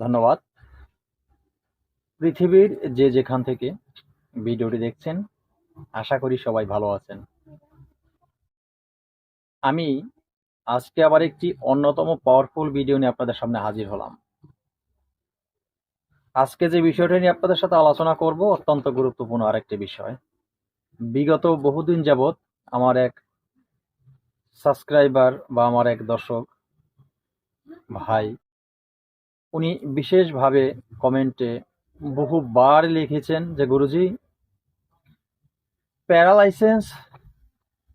ধন্যবাদ। পৃথিবীর যে যেখান থেকে ভিডিওটি দেখছেন, আশা করি সবাই ভালো আছেন। আমি আজকে আবার একটি অন্যতম পাওয়ারফুল ভিডিও নিয়ে আপনাদের সামনে হাজির হলাম। আজকে যে বিষয়টা নিয়ে আপনাদের সাথে আলোচনা করব, অত্যন্ত গুরুত্বপূর্ণ আরেকটি বিষয়। বিগত বহুদিন যাবৎ আমার এক সাবস্ক্রাইবার বা আমার এক দর্শক ভাই উনি বিশেষভাবে কমেন্টে বহুবার লিখেছেন যে, গুরুজি প্যারালাইসেন্স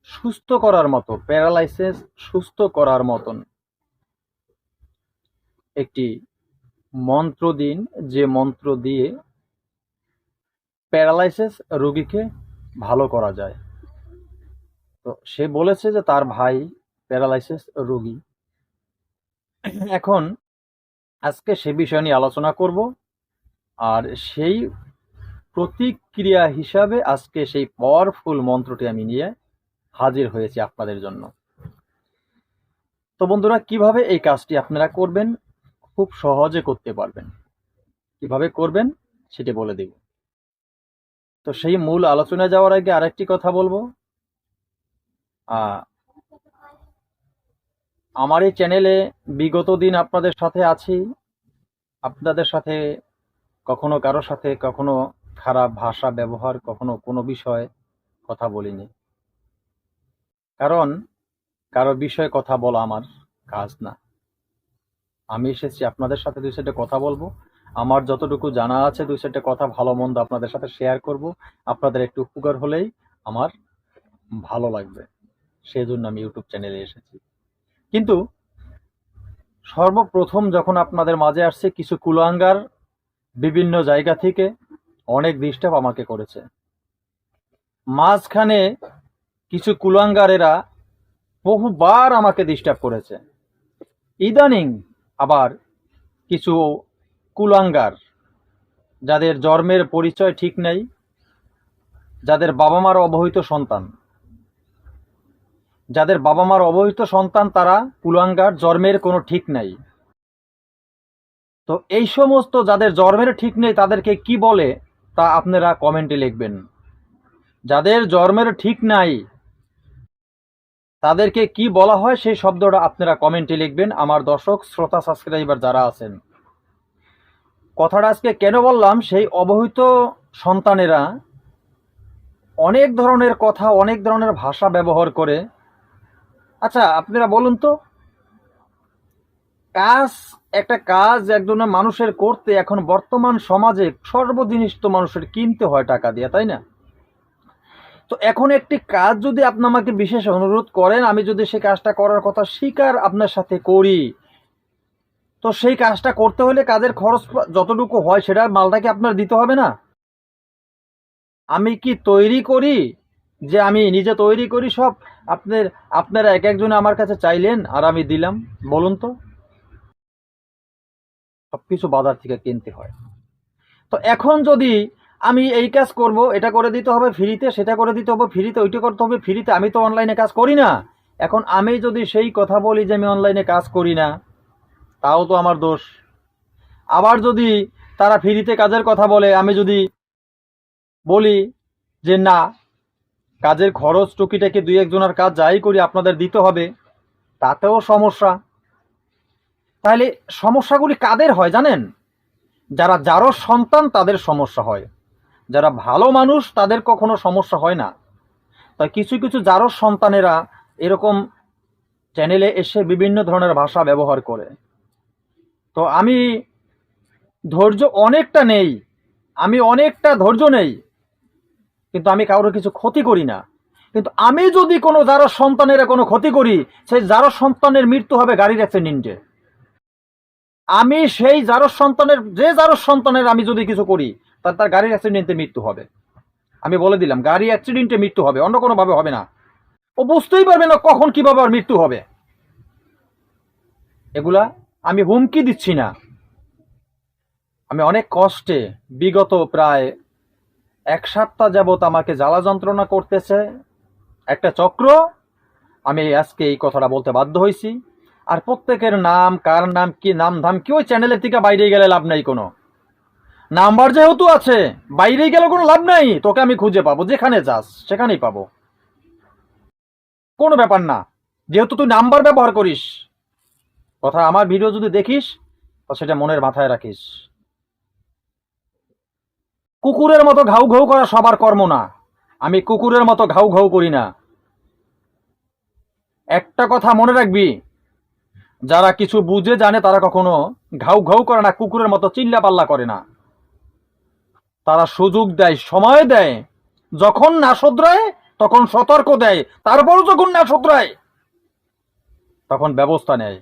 সুস্থ করার মতো প্যারালাইসিস সুস্থ করার মতন। একটি মন্ত্র দিন, যে মন্ত্র দিয়ে প্যারালাইসিস রোগীকে ভালো করা যায়। তো সে বলেছে যে, তার ভাই প্যারালাইসিস রোগী। এখন আজকে সে বিষয় নিয়ে আলোচনা করব। আর সেই প্রতিক্রিয়া হিসাবে আজকে সেই পাওয়ারফুল মন্ত্রটি আমি নিয়ে হাজির হয়েছি আপনাদের জন্য। তো বন্ধুরা, কীভাবে এই কাজটি আপনারা করবেন? খুব সহজে করতে পারবেন। কীভাবে করবেন? সেটি বলে দিব। তো সেই মূল আলোচনায় যাওয়ার আগে আরেকটি কথা বলব। আমার এই চ্যানেলে বিগত দিন আপনাদের সাথে আছি। আপনাদের সাথে, কখনো কারও সাথে, কখনো খারাপ ভাষা ব্যবহার, কখনো কোনো বিষয়ে কথা বলিনি। কারণ, কারও বিষয়ে কথা বলা আমার কাজ না। আমি এসেছি আপনাদের সাথে দুই সাইডে কথা বলব। আমার যতটুকু জানা আছে, দুই সাইডে কথা ভালো মন্দ আপনাদের সাথে শেয়ার করব। আপনাদের একটু উপকার হলেই আমার ভালো লাগবে। সেই জন্য আমি ইউটিউব চ্যানেলে এসেছি। কিন্তু সর্বপ্রথম যখন আপনাদের মাঝে আসছে কিছু কুলাঙ্গার বিভিন্ন জায়গা থেকে, অনেক ডিস্টার্ব আমাকে করেছে। মাঝখানে কিছু কুলাঙ্গারেরা বহুবার আমাকে ডিস্টার্ব করেছে। ইদানিং আবার কিছু কুলাঙ্গার, যাদের জন্মের পরিচয় ঠিক নেই, যাদের বাবা মার অবহিত সন্তান যাদের বাবা মার অবহিত সন্তান তারা কুলাঙ্গার জন্মের কোনো ঠিক নাই। তো এই সমস্ত যাদের জন্মের ঠিক নেই তাদেরকে কি বলে তা আপনারা কমেন্টে লিখবেন। যাদের জন্মের ঠিক নাই তাদেরকে কি বলা হয় সেই শব্দটা আপনারা কমেন্টে লিখবেন, আমার দর্শক, শ্রোতা, সাবস্ক্রাইবার যারা আছেন। কথাটা আজকে কেন বললাম, সেই অবহিত সন্তানেরা অনেক ধরনের কথা, অনেক ধরনের ভাষা ব্যবহার করে আচ্ছা আপনারা বলুন তো, কাজ, একটা কাজ একজনের মানুষের করতে এখন বর্তমান সমাজে সর্বজিনিস তো মানুষের কিনতে হয় টাকা দিয়ে, তাই না? তো এখন একটি কাজ যদি আপনি আমাকে বিশেষ অনুরোধ করেন, আমি যদি সেই কাজটা করার কথা স্বীকার আপনার সাথে করি, তো সেই কাজটা করতে হলে কাজের খরচ যতটুকু হয় সেটার মালটাকে আপনার দিতে হবে না? আমি কি তৈরি করি? যে আমি নিজে তৈরি করি সব, আপনার, আপনারা এক একজনে আমার কাছে চাইলেন আর আমি দিলাম, বলুন তো। সবকিছু বাজার থেকে কিনতে হয়। তো এখন যদি আমি এই কাজ করব, এটা করে দিতে হবে ফ্রিতে, সেটা করে দিতে হবে ফ্রিতে, ওইটা করতে হবে ফ্রিতে, আমি তো অনলাইনে কাজ করি না। এখন আমি যদি সেই কথা বলি যে আমি অনলাইনে কাজ করি না, তাও তো আমার দোষ। আবার যদি তারা ফ্রিতে কাজের কথা বলে, আমি যদি বলি যে না কাজের খরচ টুকিটাকে দুই একজনের কাজ যাই করি আপনাদের দিতে হবে, তাতেও সমস্যা। তাহলে সমস্যাগুলি কাদের হয় জানেন? যারা যারও সন্তান তাদের সমস্যা হয়, যারা ভালো মানুষ তাদের কখনো সমস্যা হয় না। তাই কিছু কিছু যারও সন্তানেরা এরকম চ্যানেলে এসে বিভিন্ন ধরনের ভাষা ব্যবহার করে। তো আমি ধৈর্য অনেকটা নেই, আমি অনেকটা ধৈর্য নেই। কিন্তু আমি কারোর কিছু ক্ষতি করি না। কিন্তু আমি যদি কোনো যারো সন্তানের কোনো ক্ষতি করি, সেই যারো সন্তানের মৃত্যু হবে গাড়ির অ্যাক্সিডেন্টে আমি সেই যারো সন্তানের, যে যারো সন্তানের আমি যদি কিছু করি, তার তার গাড়ির অ্যাক্সিডেন্টে মৃত্যু হবে। আমি বলে দিলাম গাড়ি অ্যাক্সিডেন্টে মৃত্যু হবে, অন্য কোনোভাবে হবে না। ও বুঝতেই পারবে না কখন কীভাবে আর মৃত্যু হবে। এগুলা আমি হুমকি দিচ্ছি না। আমি অনেক কষ্টে বিগত প্রায় এক সপ্তাহ যাবত আমাকে জ্বালা যন্ত্রণা করতেছে, একটা চক্র। আমি আজকে এই কথাটা বলতে বাধ্য হয়েছি আর প্রত্যেকের নাম, কার নাম, কি নাম, ধাম, কি ওই চ্যানেলের থেকে বাইরে গেলে লাভ নাই কোনো। নাম্বার যেহেতু আছে, বাইরে গেলে কোনো লাভ নাই, তোকে আমি খুঁজে পাবো, যেখানে যাস, সেখানেই পাবো। কোনো ব্যাপার না, যেহেতু তুই নাম্বার ব্যবহার করিস, কথা আমার ভিডিও যদি দেখিস, তো সেটা মনের মাথায় রাখিস। কুকুরের মতো ঘাউ ঘাউ করা সবার কর্ম না। আমি কুকুরের মতো ঘাউ ঘাউ করি না। একটা কথা মনে রাখবি, যারা কিছু বুঝে জানে তারা কখনো ঘাউ ঘাউ করে না, কুকুরের মতো চিল্লা পাল্লা করে না। তারা সুযোগ দেয়, সময় দেয়, যখন না শোধরায়, তখন সতর্ক দেয়, তারপরও যখন না শোধরায়, তখন ব্যবস্থা নেয়।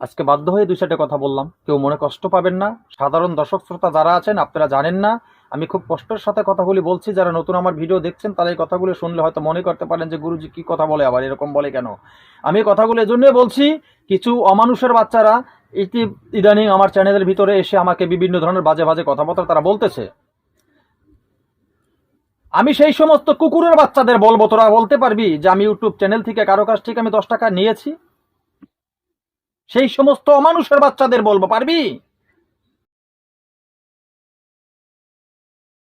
আজকে বাধ্য হয়ে দুই চারটে কথা বললাম। কেউ মনে কষ্ট পাবেন না। সাধারণ দর্শক শ্রোতা যারা আছেন, আপনারা জানেন না। আমি খুব কষ্টের সাথে কথাগুলি বলছি। যারা নতুন আমার ভিডিও দেখছেন, তারা এই কথাগুলো শুনলে হয়তো মনে করতে পারেন যে, গুরুজি, কি কথা বলে আবার? এরকম বলে কেন? আমি কথাগুলো এজন্যই বলছি, কিছু অমানুষের বাচ্চারা ইতি ইদানিং আমার চ্যানেলের ভিতরে এসে আমাকে বিভিন্ন ধরনের বাজে বাজে কথাবার্তা তারা বলতেছে। আমি সেই সমস্ত কুকুরের বাচ্চাদের বলব। তোরা বলতে পারবি যে, আমি ইউটিউব চ্যানেল থেকে কারও কাছ থেকে আমি দশ টাকা নিয়েছি। সেই সমস্ত অমানুষের বাচ্চাদের বলব, পারবি?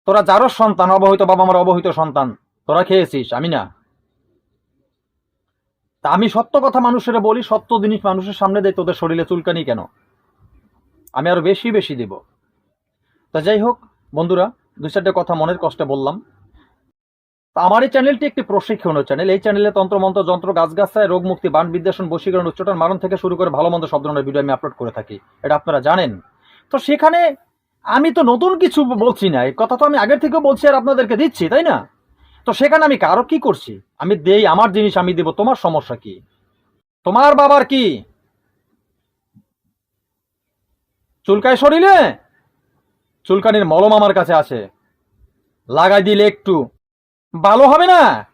তোরা যারও সন্তান, অবহিত বাবা আমার অবহিত সন্তান, তোরা খেয়েছিস, আমি না। তা আমি সত্য কথা মানুষের বলি, সত্য জিনিস মানুষের সামনে দেয় তোদের শরীরে চুলকানি কেন? আমি আরও বেশি বেশি দেব। তা যাই হোক, বন্ধুরা দু চারটে কথা মনের কষ্টে বললাম। আমার এই চ্যানেলটি একটি প্রশিক্ষণীয় চ্যানেল এই চ্যানেলে তন্ত্রমন্ত্র, যন্ত্র, গাছগাছায় রোগ মুক্তি বান বিদ্বেষণ, বশীকরণ উচ্চটার মারণ থেকে শুরু করে ভালো মন্দ সব ধরনের ভিডিও আমি আপলোড করে থাকি। এটা আপনারা জানেন। তো সেখানে আমি তো নতুন কিছু বলছি না। এই কথা তো আমি আগের থেকেও বলছি আর আপনাদেরকে দিচ্ছি, তাই না? তো সেখানে আমি কারও কি করছি? আমি দেই আমার জিনিস, আমি দেব। তোমার সমস্যা কি? তোমার বাবার কি? চুলকায় শরীরে? চুলকানির মলম আমার কাছে আছে। লাগাই দিলে একটু। ভালো হবে না।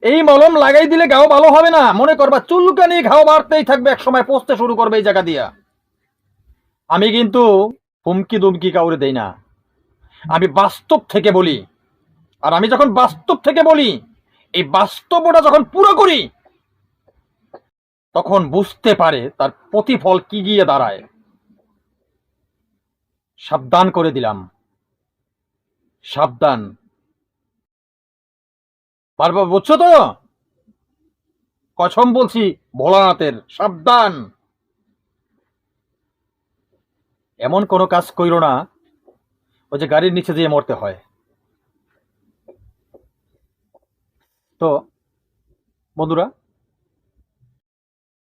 এই মলম লাগাই দিলে ঘাও ভালো হবে না। মনে করবা, চুলকানি ঘাও বাড়তেই থাকবে এক সময় পচতে শুরু করবে এই জায়গা দিয়া। আমি কিন্তু হুমকি দুমকি কাউরে দেই না। আমি বাস্তব থেকে বলি। আর আমি যখন বাস্তব থেকে বলি, এই বাস্তবটা যখন পুরো করি, তখন বুঝতে পারে তার প্রতিফল কি গিয়ে দাঁড়ায়। সাবধান করে দিলাম। সাবধান। বারবার বুঝছ তো? কসম বলছি, ভোলানাথের, সাবধান। এমন কোনো কাজ কইরো না, ওই যে গাড়ির নিচে দিয়ে মরতে হয়। তো, বন্ধুরা,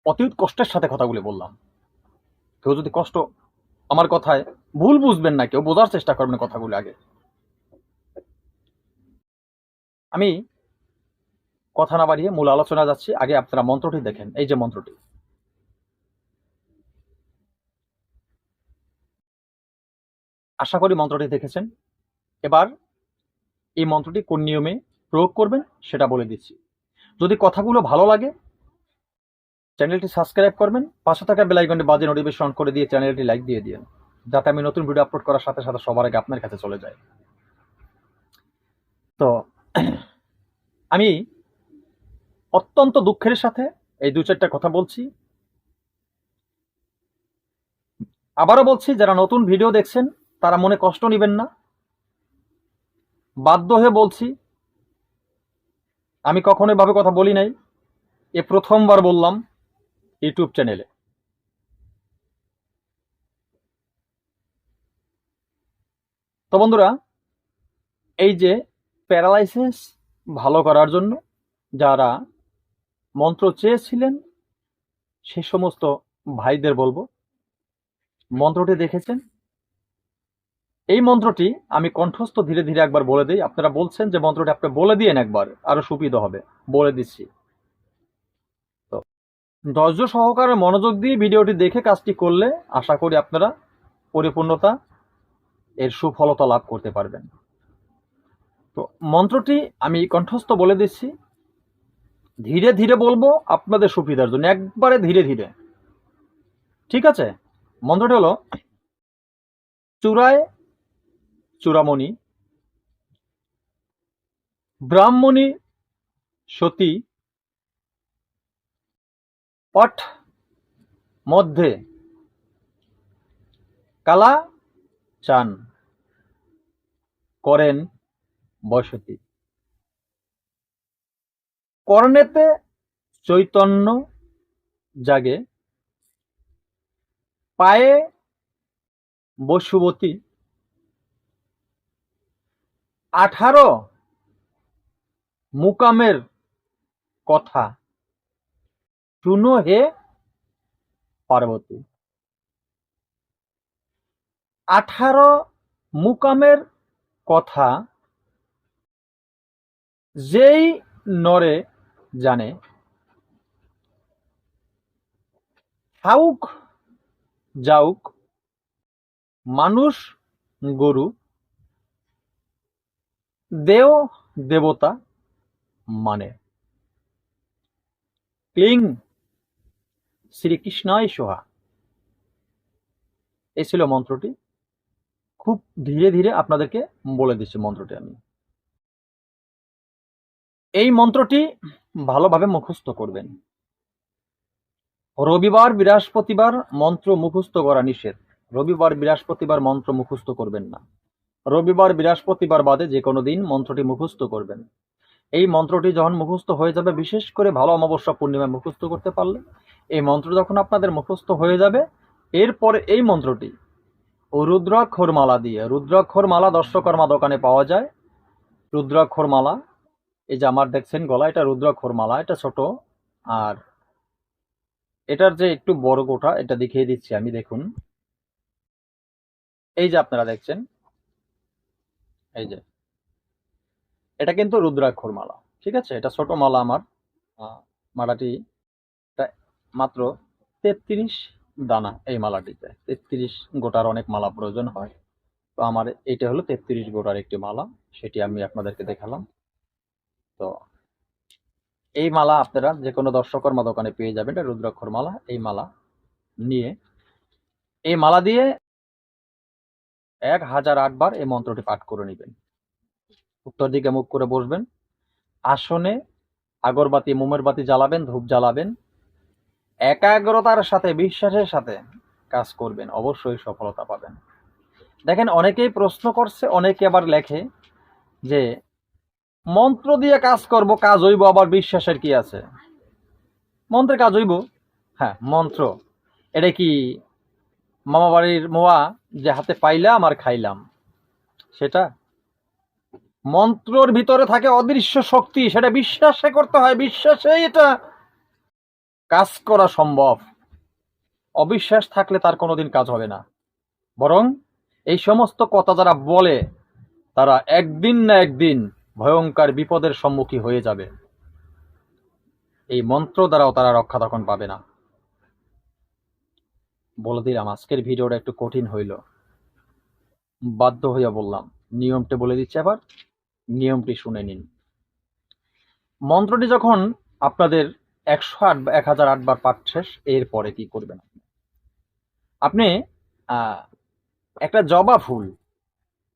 অতিরিক্ত কষ্টের সাথে কথাগুলি বললাম। কেউ যদি কষ্ট আমার কথায় ভুল বুঝবেন না, কেউ বোঝার চেষ্টা করবেন কথাগুলি আগে। আমি কথা না বাড়িয়ে মূল আলোচনা যাচ্ছি। আগে আপনারা মন্ত্রটি দেখেন। এই যে মন্ত্রটি। আশা করি মন্ত্রটি দেখেছেন। এবার এই মন্ত্রটি কোন নিয়মে প্রয়োগ করবেন সেটা বলে দিচ্ছি। যদি কথাগুলো ভালো লাগে, চ্যানেলটি সাবস্ক্রাইব করবেন, পাশে থাকা বেলাইকনটি বাজে নোটিফিকেশন করে দিয়ে চ্যানেলটি লাইক দিয়ে দিন, যাতে আমি নতুন ভিডিও আপলোড করার সাথে সাথে সবার আগে আপনার কাছে চলে যায়। তো, আমি অত্যন্ত দুঃখের সাথে এই দু চারটা কথা বলছি। আবারও বলছি, যারা নতুন ভিডিও দেখছেন, তারা মনে কষ্ট নেবেন না। বাধ্য হয়ে বলছি, আমি কখনো এভাবে কথা বলি নাই। এ প্রথমবার বললাম ইউটিউব চ্যানেলে। তো বন্ধুরা, এই যে প্যারালাইসিস ভালো করার জন্য যারা মন্ত্র চেয়েছিলেন, সে সমস্ত ভাইদের বলব। মন্ত্রটি দেখেছেন? এই মন্ত্রটি আমি কণ্ঠস্থ ধীরে ধীরে একবার বলে দিই। আপনারা বলছেন যে মন্ত্রটি আপনি বলে দিয়েন একবার, আরও সুবিধা হবে। বলে দিচ্ছি। তো ধৈর্য সহকারে মনোযোগ দিয়ে ভিডিওটি দেখে কাজটি করলে আশা করি আপনারা পরিপূর্ণতা এর সুফলতা লাভ করতে পারবেন। তো মন্ত্রটি আমি কণ্ঠস্থ বলে দিচ্ছি। ধীরে ধীরে বলব আপনাদের সুবিধার জন্য, একবারে ধীরে ধীরে। ঠিক আছে? মন্ত্রটি হলো, চূড়ায় চূড়ামণি, ব্রাহ্মণী সতী, পট মধ্যে কালা চান করেন বসতি। কর্ণেতে চৈতন্য জাগে, পায়ে বসুবতী আঠারো মুকামের কথা, শুনো হে পার্বতী। আঠারো মুকামের কথা, যেই নরে জানে। থাউক, যাউক, মানুষ, গরু, দেও, দেবতা মানে। ক্লিং, শ্রীকৃষ্ণায় সোহা। এই ছিল মন্ত্রটি। খুব ধীরে ধীরে আপনাদেরকে বলে দিচ্ছি মন্ত্রটি আমি। এই মন্ত্রটি ভালোভাবে মুখস্থ করবেন। রবিবার, বৃহস্পতিবার মন্ত্র মুখস্থ করা নিষেধ। রবিবার, বৃহস্পতিবার মন্ত্র মুখস্থ করবেন না। রবিবার, বৃহস্পতিবার বাদে যে কোনো দিন মন্ত্রটি মুখস্থ করবেন। এই মন্ত্রটি যখন মুখস্থ হয়ে যাবে, বিশেষ করে ভালো অমাবস্যা পূর্ণিমায় মুখস্থ করতে পারলে, এই মন্ত্র যখন আপনাদের মুখস্থ হয়ে যাবে, এরপরে এই মন্ত্রটি, ও রুদ্রাক্ষর মালা দিয়ে। রুদ্রাক্ষর মালা দর্শকর্মা দোকানে পাওয়া যায়। রুদ্রাক্ষর মালা এই যে আমার দেখছেন, গলা, এটা রুদ্রাক্ষর মালা, এটা ছোট। আর এটার যে একটু বড় গোটা, এটা দেখিয়ে দিচ্ছি আমি, দেখুন। এই যে আপনারা দেখছেন, এই যে। এটা কিন্তু রুদ্রাক্ষর মালা, ঠিক আছে? এটা ছোট মালা আমার। মালাটি মাত্র তেত্রিশ দানা এই মালাটিতে। তেত্রিশ গোটার অনেক মালা প্রয়োজন হয়। তো আমার এটা হলো তেত্রিশ গোটার একটি মালা, সেটি আমি আপনাদেরকে দেখালাম। তো এই মালা আপনারা যে কোনো দর্শকর্মা দোকানে পেয়ে যাবেন, এটা রুদ্রাক্ষর মালা, এই মালা নিয়ে। এই মালা দিয়ে এক হাজার আটবার এই মন্ত্রটি পাঠ করে নেবেন। উত্তর দিকে মুখ করে বসবেন। আসনে আগরবাতি, মোমের বাতি জ্বালাবেন, ধূপ জ্বালাবেন। একাগ্রতার সাথে, বিশ্বাসের সাথে কাজ করবেন, অবশ্যই সফলতা পাবেন। দেখেন, অনেকেই প্রশ্ন করছে, অনেকে আবার লেখে যে মন্ত্র দিয়ে কাজ করব, কাজ হইব, আবার বিশ্বাসের কি আছে? মন্ত্রে কাজ হইব? হ্যাঁ মন্ত্র। এটা কি মামা বাড়ির মোয়া যে হাতে পাইলাম আর খাইলাম? সেটা? মন্ত্রর ভিতরে থাকে অদৃশ্য শক্তি, সেটা বিশ্বাসে করতে হয় বিশ্বাসে এটা কাজ করা সম্ভব। অবিশ্বাস থাকলে তার কোনোদিন কাজ হবে না। বরং এই সমস্ত কথা যারা বলে, তারা একদিন না একদিন ভয়ঙ্কর বিপদের সম্মুখীন হয়ে যাবে। এই মন্ত্র দ্বারাও তারা রক্ষা তখন পাবে না। বলে দিলাম, আজকের ভিডিওটা একটু কঠিন হইল। বাধ্য হইয়া বললাম, নিয়মটা বলে দিচ্ছি আবার নিয়মটি শুনে নিন। মন্ত্রটি যখন আপনাদের একশো আট এক হাজার আটবার পাঠ শেষ, এরপরে কি করবেন আপনি? একটা জবা ফুল,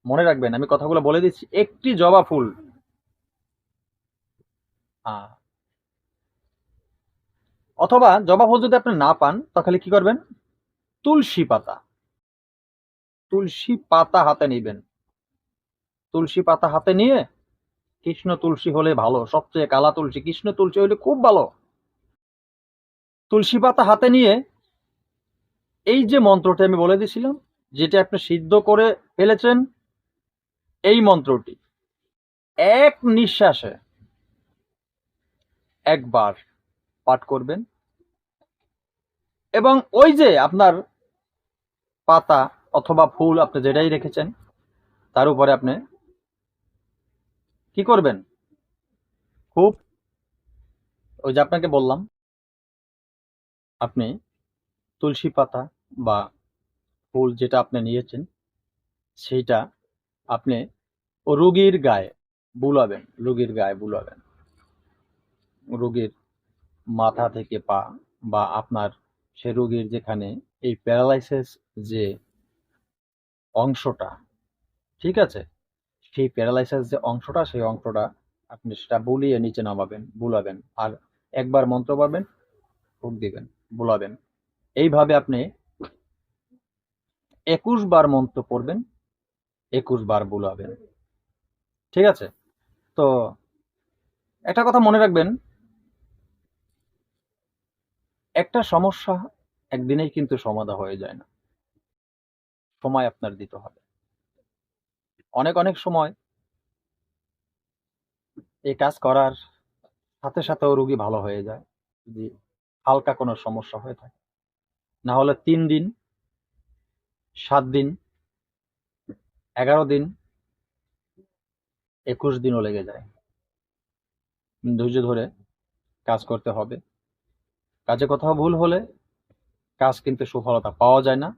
মনে রাখবেন, আমি কথাগুলো বলে দিচ্ছি, একটি জবা ফুল অথবা জবা ফুল যদি আপনি না পান তাহলে কি করবেন? তুলসী পাতা। তুলসী পাতা হাতে নেবেন। তুলসী পাতা হাতে নিয়ে কৃষ্ণ তুলসী হলে ভালো, সবচেয়ে কালা তুলসী। কৃষ্ণ তুলসী হলে খুব ভালো। তুলসী পাতা হাতে নিয়ে এই যে মন্ত্রটি আমি বলে দিয়েছিলাম, যেটা আপনি সিদ্ধ করে ফেলেছেন, এই মন্ত্রটি। এক নিঃশ্বাসে একবার পাঠ করবেন। এবং ওই যে আপনার পাতা অথবা ফুল আপনি যেটাই রেখেছেন, তার উপরে আপনি কি করবেন? খুব ওই যে আপনাকে বললাম, আপনি তুলসী পাতা বা ফুল যেটা আপনি নিয়েছেন সেইটা আপনি রোগীর গায়ে বুলাবেন, রোগীর গায়ে বুলাবেন। রোগীর মাথা থেকে পা বা আপনার সে রোগীর যেখানে এই প্যারালাইসিস যে অংশটা, ঠিক আছে? সেই প্যারালাইসিস যে অংশটা, সেই অংশটা আপনি সেটা বুলিয়ে নিচে নামাবেন, বুলাবেন আর একবার মন্ত্র পাবেন ফুক দিবেন, বুলাবেন। এইভাবে আপনি একুশ বার মন্ত্র পড়বেন, একুশ বার বুলাবেন। ঠিক আছে? তো একটা কথা মনে রাখবেন একটা সমস্যা একদিনেই কিন্তু সমাধা হয়ে যায় না। সময় আপনার দিতে হবে। অনেক অনেক সময় এই কাজ করার সাথে সাথেও রুগী ভালো হয়ে যায়। যদি হালকা কোনো সমস্যা হয়ে থাকে। না হলে তিন দিন, সাত দিন, এগারো দিন, একুশ দিনও লেগে যায়। ধৈর্য ধরে কাজ করতে হবে। কাজে কোথাও ভুল হলে কাজ কিন্তু সফলতা পাওয়া যায় না।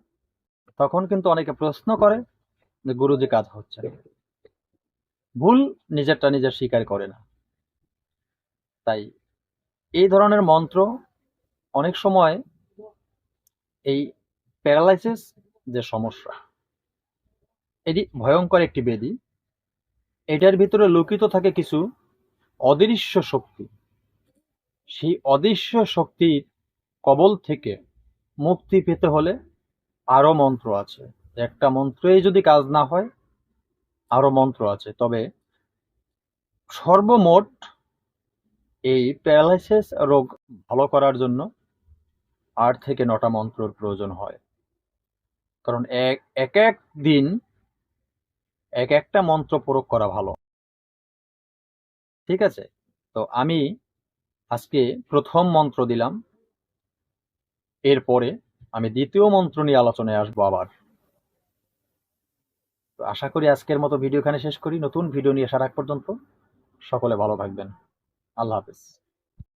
তখন কিন্তু অনেকে প্রশ্ন করে যে, গুরুজি কাজ হচ্ছে ভুল নিজেরটা নিজের স্বীকার করে না। তাই এই ধরনের মন্ত্র অনেক সময় এই প্যারালাইসিস যে সমস্যা, এটি ভয়ঙ্কর একটি বেদি। এটার ভিতরে লুকিত থাকে কিছু অদৃশ্য শক্তি। সেই অদৃশ্য শক্তির কবল থেকে মুক্তি পেতে হলে আরও মন্ত্র আছে। একটা মন্ত্রেই যদি কাজ না হয়, আরও মন্ত্র আছে। তবে সর্বমোট এই প্যারালাইসিস রোগ ভালো করার জন্য আট থেকে নটা মন্ত্রর প্রয়োজন হয়। কারণ এক এক এক দিন এক একটা মন্ত্র প্রয়োগ করা ভালো। ঠিক আছে? তো আমি আজকে প্রথম মন্ত্র দিলাম। এরপরে আমি দ্বিতীয় মন্ত্র নিয়ে আলোচনায় আসব আবার। তো আশা করি আজকের মতো ভিডিও এখানে শেষ করি। নতুন ভিডিও নিয়ে আসার আগ পর্যন্ত সকলে ভালো থাকবেন। আল্লাহ হাফেজ।